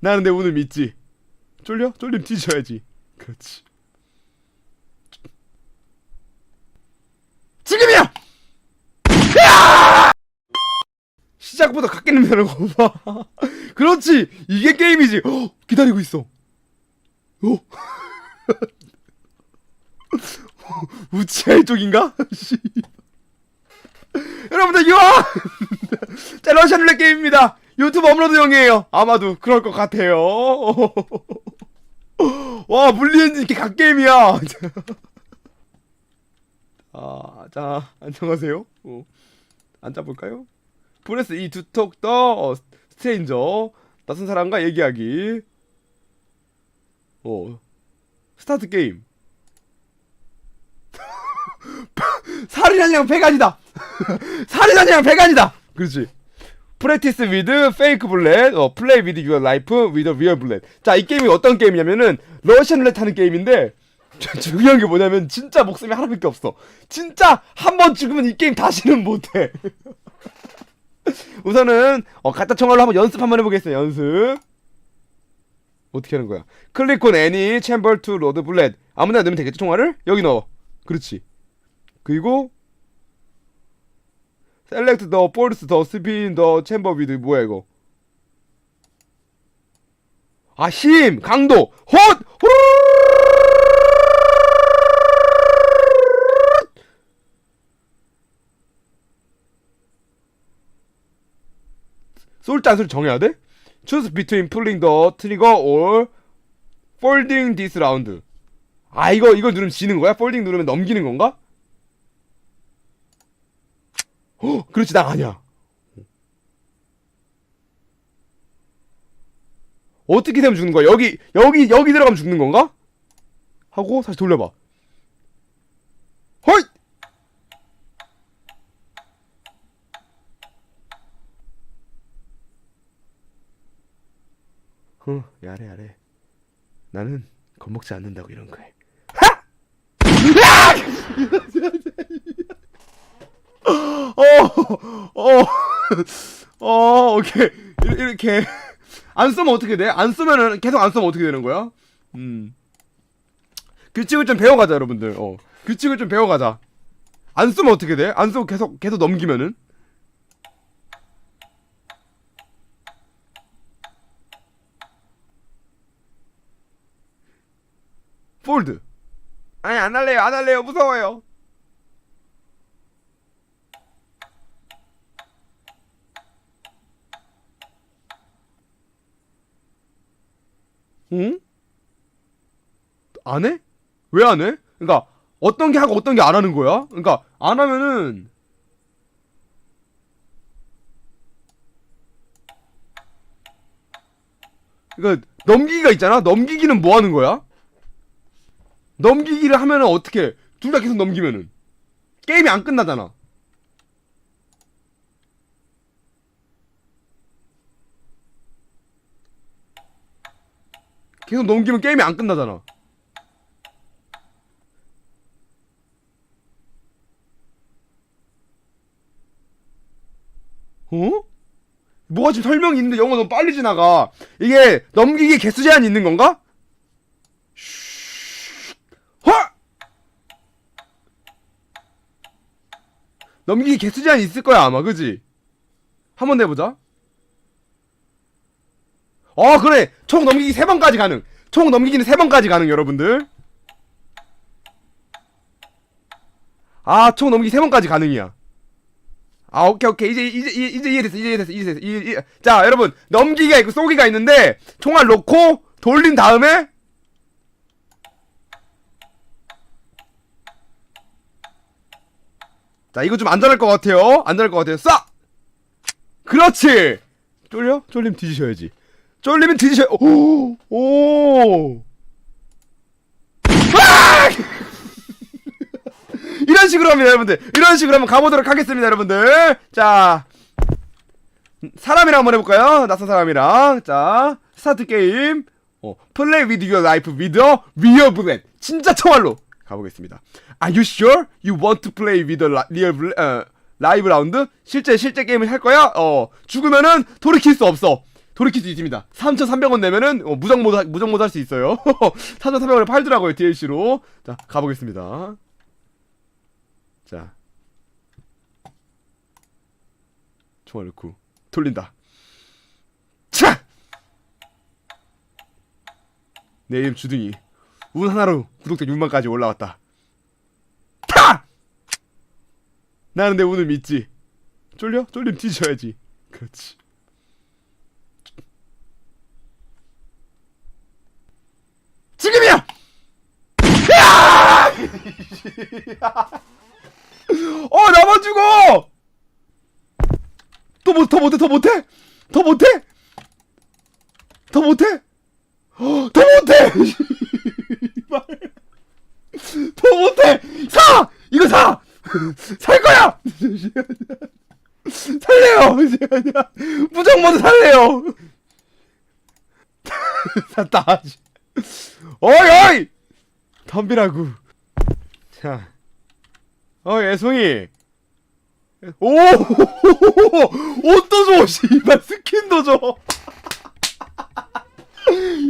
나는 내 운을 믿지. 쫄려? 쫄림 뒤져야지. 그렇지. 지금이야! 야! 시작부터 갓게임 되는 거 봐. 그렇지! 이게 게임이지! 헉, 기다리고 있어. 오. 우치아이 쪽인가? 씨. 여러분들 이거 자 러시안 룰렛 게임입니다 유튜브 업로드용이에요. 아마도 그럴 것 같아요. 와 물리엔진 이렇게 갓게임이야. 아, 자 안녕하세요. 어, 앉아볼까요? 프레스 이 두톡 더 어, 스트레인저. 낯선 사람과 얘기하기. 어 스타트 게임. 살인하냥 배간이다. 살인하냥 배간이다. 그렇지 프랙티스 위드 페이크 블렛 어 플레이 위드 유어 라이프 위드 리얼 블렛 자 이 게임이 어떤 게임이냐면은 러시안 룰렛 하는 게임인데 중요한 게 뭐냐면 진짜 목숨이 하나밖에 없어. 진짜 한 번 죽으면 이 게임 다시는 못 해. 우선은 어 가짜 총알로 한번 연습 한번 해보겠어요 연습. 어떻게 하는 거야? 클릭 on any chamber to load bullet. 아무나 넣으면 되겠지 총알을? 여기 넣어. 그렇지. 그리고 select the force the spin the chamber with 뭐야 이거 아 힘 강도 헛 쏠지 정해야 돼? Choose between pulling the trigger or folding this round. 아 이거 이거 누르면 지는 거야? 폴딩 누르면 넘기는 건가? 어, 그렇지 나 아니야. 어떻게 되면 죽는 거야? 여기 여기 여기 들어가면 죽는 건가? 하고 다시 돌려봐. 헐! 어, 야래 야래. 나는 겁먹지 않는다고 이런 거에. 하! 어, 어, 어, 오케이. 이- 이렇게. 안 쓰면 어떻게 돼? 안 쓰면은, 계속 안 쓰면 어떻게 되는 거야? 음. 규칙을 좀 배워가자, 여러분들. 어. 규칙을 좀 배워가자. 안 쓰면 어떻게 돼? 안 쓰고 계속, 계속 넘기면은? 폴드. 아니, 안 할래요, 안 할래요. 무서워요. 응? 안 해? 왜 안 해? 그러니까 어떤 게 하고 어떤 게 안 하는 거야? 그러니까 안 하면은 그러니까 넘기기가 있잖아. 넘기기는 뭐 하는 거야? 넘기기를 하면은 어떻게? 둘 다 계속 넘기면은 게임이 안 끝나잖아. 계속 넘기면 게임이 안 끝나잖아. 어? 뭐가 지금 설명이 있는데 영어 너무 빨리 지나가. 이게 넘기기 개수 제한이 있는 건가? 넘기기 개수 제한이 있을 거야 아마 그지? 한번 내보자. 어 그래. 총 넘기기 세 번까지 가능. 총 넘기기는 세 번까지 가능 여러분들. 아 총 넘기기 세 번까지 가능이야. 아 오케이 오케이. 이제 이제 이제, 이해됐어 이제 이해됐어 이제 이해됐어. 이해. 자 여러분. 넘기기가 있고 쏘기가 있는데 총알 놓고 돌린 다음에 자 이거 좀 안전할 것 같아요. 안전할 것 같아요. 쏴! 그렇지! 쫄려? 쫄림 뒤지셔야지 쫄리면 뒤지셔 오 오! 아! 이런 식으로 합니다 여러분들. 이런 식으로 한번 가보도록 하겠습니다 여러분들. 자 사람이랑 한번 해볼까요? 낯선 사람이랑. 자 스타트 게임. 어, 플레이 위드 유어 라이프 위드 리얼 블렛 진짜 총알로 가보겠습니다. Are you sure you want to play with a real bullet? 어, 라이브 라운드? 실제 실제 게임을 할 거야? 어 죽으면은 돌이킬 수 없어 돌이킬 수 있습니다. 3,300원 내면은 어, 무적 모드 무적 모드 할 수 있어요. 3,300원에 팔더라고요 DLC로. 자 가보겠습니다. 자 총알 넣고 돌린다. 차! 내 이름 주둥이 운 하나로 구독자 6만까지 올라왔다. 타! 나는 내 운을 믿지. 쫄려? 쫄림 뒤져야지. 그렇지. 지금이야! 야! 어, 나만 죽어! 또 못, 더 못해, 더 못해? 더 못해? 더 못해? 어, 더 못해! 더 못해! 사! 이거 사! 살 거야! 살래요! 무적 모드 살래요! 샀다. 어이, 어이! 덤비라고. 자. 어, 애송이. 오! 옷도 줘! 씨발, 스킨도 줘!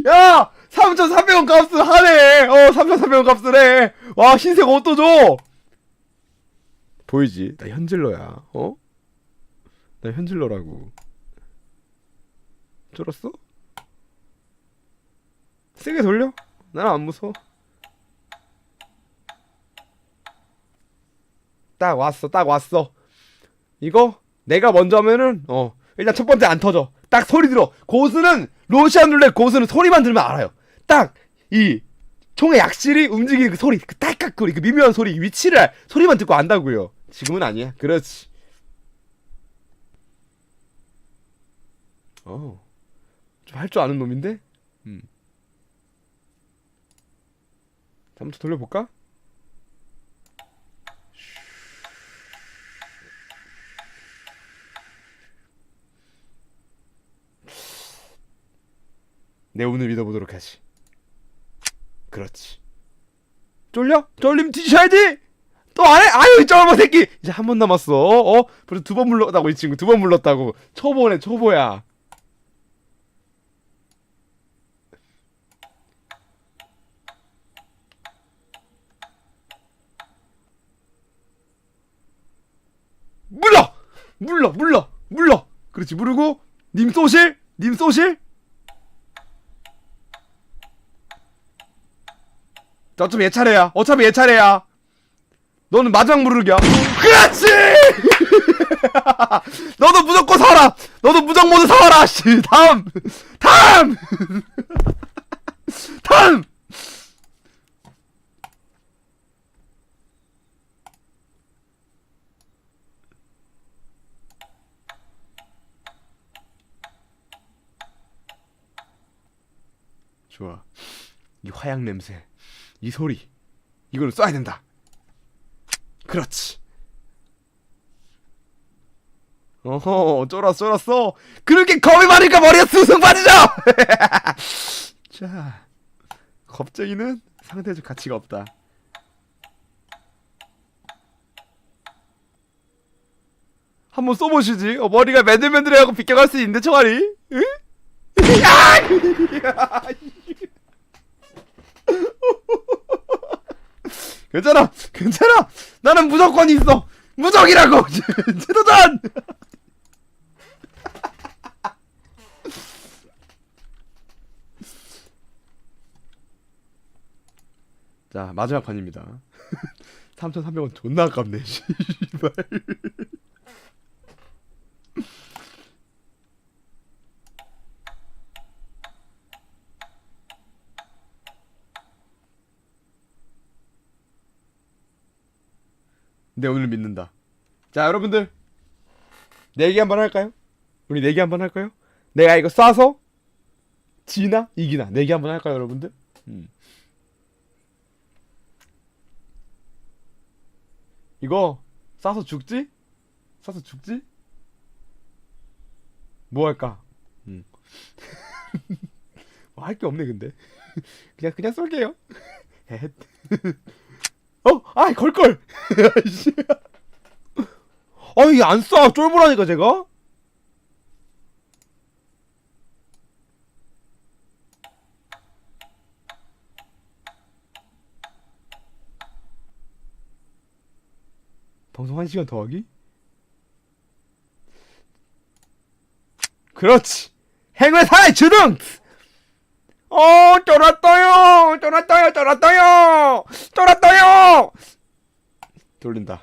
야! 3,300원 값을 하네! 어, 3,300원 값을 해! 와, 흰색 옷도 줘! 보이지? 나 현질러야, 어? 나 현질러라고. 쫄았어? 세게 돌려? 나는 안 무서워. 딱 왔어, 딱 왔어. 이거 내가 먼저 하면은 어 일단 첫 번째 안 터져. 딱 소리 들어. 고수는 로시안 룰렛 고수는 소리만 들으면 알아요. 딱 이 총의 약실이 움직이는 그 소리, 그 딸깍 거리, 그 미묘한 소리, 위치를 알- 소리만 듣고 안다고요. 지금은 아니야. 그렇지. 어, 좀 할 줄 아는 놈인데. 음. 한번 더 돌려볼까? 내 운을 믿어보도록 하지. 그렇지. 쫄려? 쫄림 뒤셔야지! 또 안 해? 아유, 이 쩔모 새끼! 이제 한 번 남았어. 어? 벌써 두 번 물렀다고, 이 친구. 두 번 물렀다고. 초보네, 초보야. 물러! 물러, 물러, 물러! 그렇지, 무르고, 님 쏘실? 님 쏘실? 어차피 얘 차례야. 어차피 얘 차례야. 너는 마지막 무르기야. 그렇지! 너도 무조건 살아! 너도 무적 모드 사와라! 씨, 다음! 다음! 다음! 좋아. 이 화약 냄새. 이 소리 이거는 써야 된다. 그렇지. 어허 쫄았어 쫄았어. 그렇게 겁이 많으니까 머리가 숭숭 빠지죠? 자 겁쟁이는 상대적 가치가 없다. 한번 쏘보시지. 어, 머리가 맨들맨들해하고 비껴갈 수 있는데 총알이? 응? 야! 괜찮아, 괜찮아. 나는 무조건 있어. 무적이라고. 제도전. 자 마지막 판입니다. 3,300원 존나 아깝네. 씨발. 내 오늘 믿는다. 자, 여러분들. 내기 한번 할까요? 우리 내기 한번 할까요? 내가 이거 쏴서 지나 이기나 내기 한번 할까요, 여러분들? 음. 이거 쏴서 죽지? 쏴서 죽지? 뭐 할까? 음. 뭐 할게 없네 근데 그냥 그냥 쏠게요. 아이 걸걸 아이씨 아이 안싸 쫄보라니까 제가 방송 1시간 더 하기? 그렇지! 행회 사회 주둥! 어 쫄았어요. 쫄았어요 쫄았어요. 쫄았어요. 돌린다.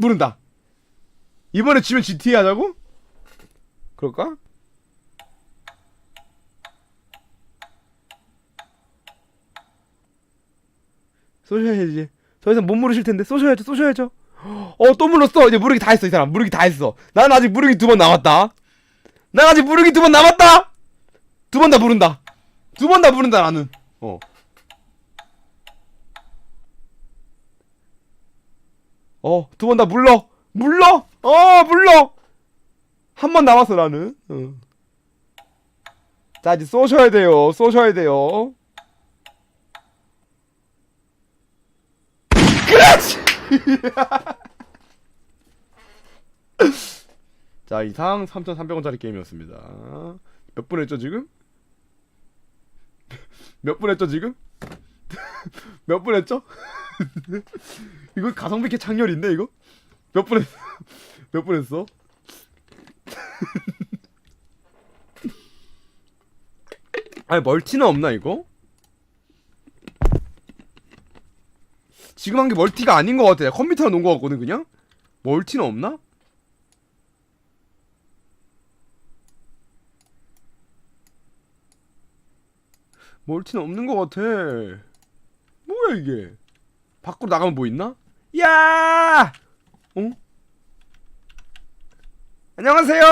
모른다. 이번에 지면 GTA 하자고? 그럴까? 쏘셔야지. 더 이상 못 물으실 텐데. 쏘셔야죠 쏘셔야죠 어 또 물렀어 이제 무르기 다 했어 이 사람 무르기 다 했어 난 아직 무르기 두 번 남았다 난 아직 무르기 두 번 남았다 두 번 다 부른다 두 번 다 부른다 나는 어 어, 두 번 다 물러! 물러! 어, 물러! 한 번 남았어, 나는. 어. 자, 이제 쏘셔야 돼요. 쏘셔야 돼요. 그렇지! 자, 이상 3,300원짜리 게임이었습니다. 몇 분 했죠, 지금? 몇 분 했죠, 지금? 몇 분 했죠? 이거 가성비 개 창렬인데 이거? 몇 분 했어? 몇 분 했어? 아니 멀티는 없나 이거? 지금 한 게 멀티가 아닌 것 같아 컴퓨터로 놓은 것 같거든 그냥? 멀티는 없나? 멀티는 없는 것 같아 뭐야 이게 밖으로 나가면 뭐 있나? 야! 어? 안녕하세요.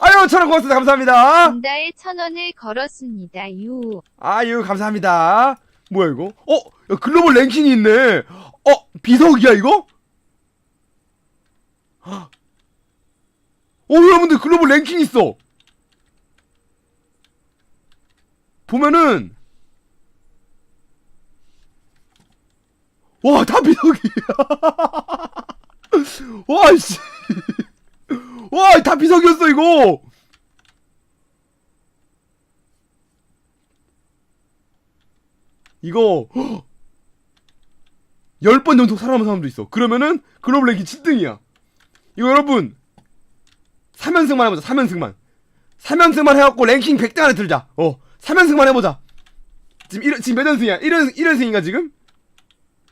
아유, 천원 고맙습니다. 감사합니다. 분다에 천 원을 걸었습니다. 유. 아유, 감사합니다. 뭐야, 이거? 어? 야, 글로벌 랭킹이 있네. 어? 비석이야, 이거? 어, 여러분들 글로벌 랭킹 있어. 보면은, 와, 다 비석이야. 와, 씨. 와, 다 비석이었어, 이거. 이거 10번 연속 살아남은 사람도 있어. 그러면은 글로벌 랭킹 7등이야. 이거 여러분 3연승만 해보자. 3연승만. 3연승만 해갖고 랭킹 100등 안에 들자. 어. 3연승만 해보자. 지금 1, 지금 몇 연승이야? 1연, 1연승인가 지금?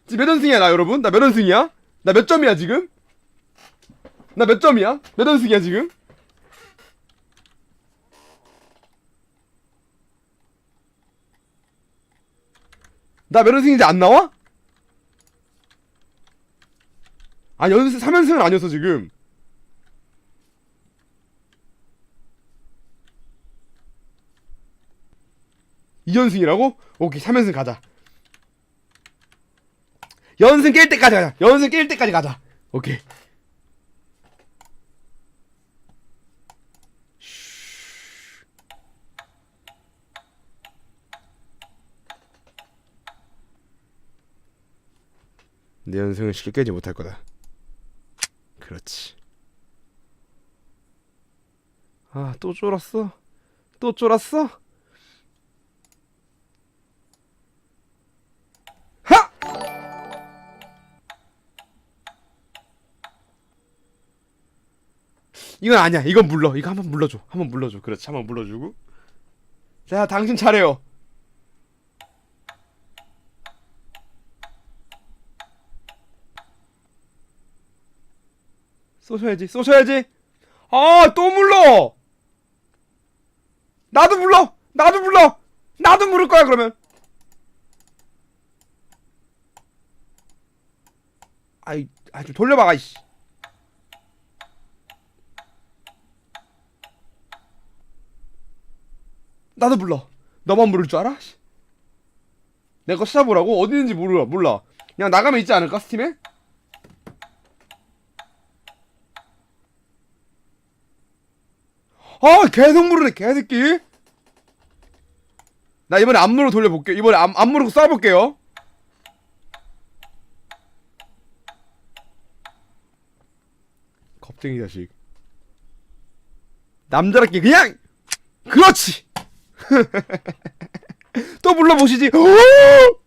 지금 몇 연승이야 나 여러분? 나 몇 연승이야? 나 몇 점이야 지금? 나 몇 점이야? 몇 연승이야 지금? 나 몇 연승인지 안 나와? 아 연승 3연승은 아니었어 지금. 2연승이라고? 오케이 3연승 가자. 연승 깰 때까지 가자. 연승 깰 때까지 가자. 오케이. 내 연승을 쉽게 깨지 못할 거다. 그렇지. 아, 또 쫄았어? 또 쫄았어? 하! 이건 아니야. 이건 물러. 이거 한번 물러줘. 한번 물러줘. 그렇지. 한번 물러주고. 자, 당신 차례요. 쏘셔야지, 쏘셔야지. 아, 또 물러. 나도 물러. 나도 물러. 나도 물을 거야 그러면. 아이, 아, 좀 돌려봐, 아이씨. 나도 물러. 너만 물을 줄 알아? 씨. 내거 찾아보라고? 어디 있는지 몰라, 몰라. 그냥 나가면 있지 않을까, 스팀에? 아 계속 물으네 개새끼. 나 이번에 안무로 돌려볼게. 이번에 안, 안무로 쏴볼게요. 겁쟁이 자식. 남자답게 그냥! 그렇지! 또 불러보시지. 오!